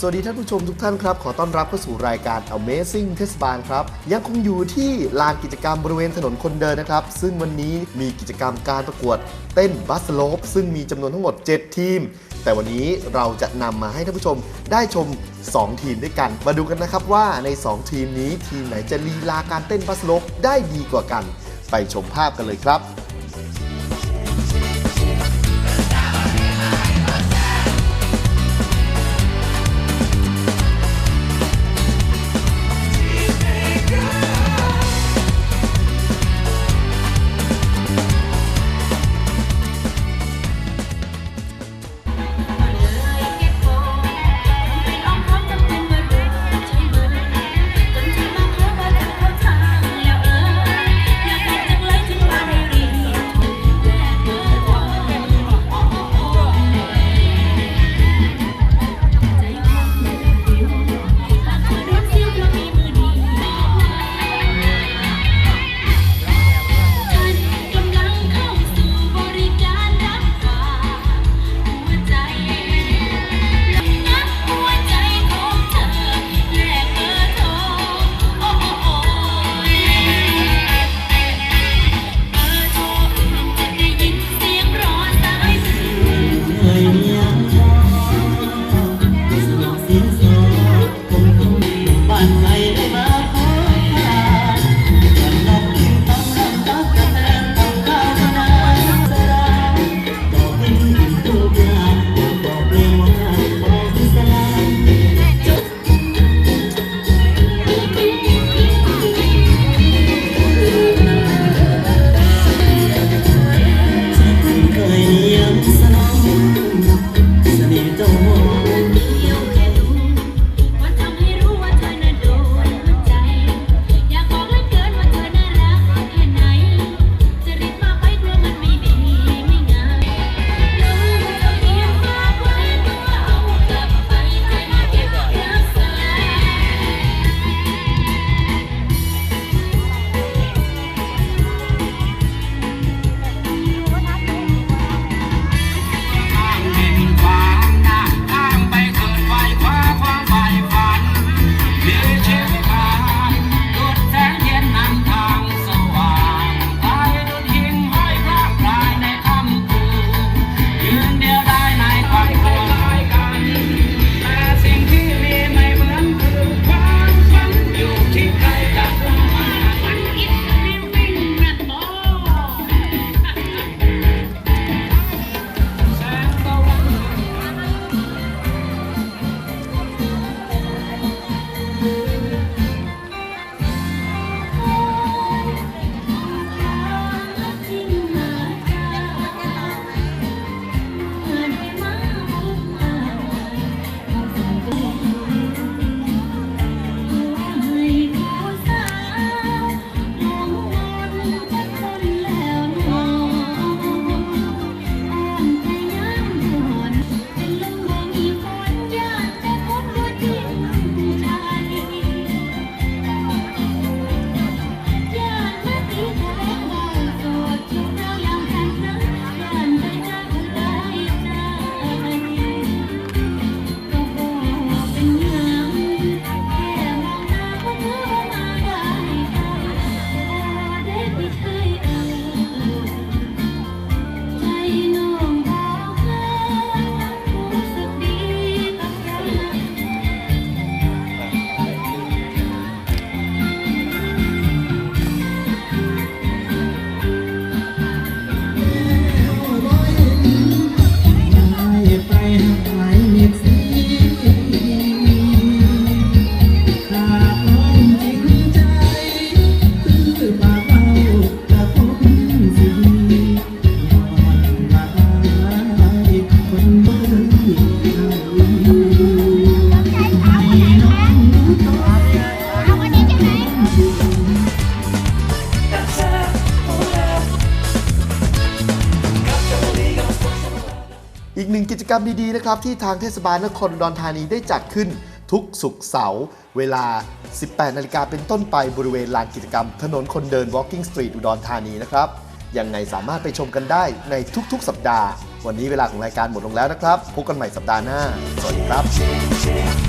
สวัสดีท่านผู้ชมทุกท่านครับ ขอต้อนรับเข้าสู่รายการ Amazing เทศบาลครับ ยังคงอยู่ที่ลานกิจกรรมบริเวณถนนคนเดินนะครับ ซึ่งวันนี้มีกิจกรรมการประกวดเต้นบัสโลปซึ่งมีจำนวนทั้งหมด 7 ทีม แต่วันนี้เราจะนำมาให้ท่านผู้ชมได้ชม 2 ทีมด้วยกัน มาดูกันนะครับว่าใน 2 ทีมนี้ทีมไหนจะลีลาการเต้นบัสโลปได้ดีกว่ากัน ไปชมภาพกันเลยครับ อีกหนึ่งกิจกรรมดีๆนะครับที่ทางเทศบาลนครอุดรธานีได้จัดขึ้นทุกศุกร์เสาร์เวลา 18 นาฬิกาเป็นต้นไปบริเวณลานกิจกรรม ถนนคนเดิน Walking Street อุดรธานีนะครับยังไงสามารถไปชมกันได้ในทุกๆ สัปดาห์ วันนี้เวลาของรายการหมดลงแล้วนะครับ พบกันใหม่สัปดาห์หน้า สวัสดีครับ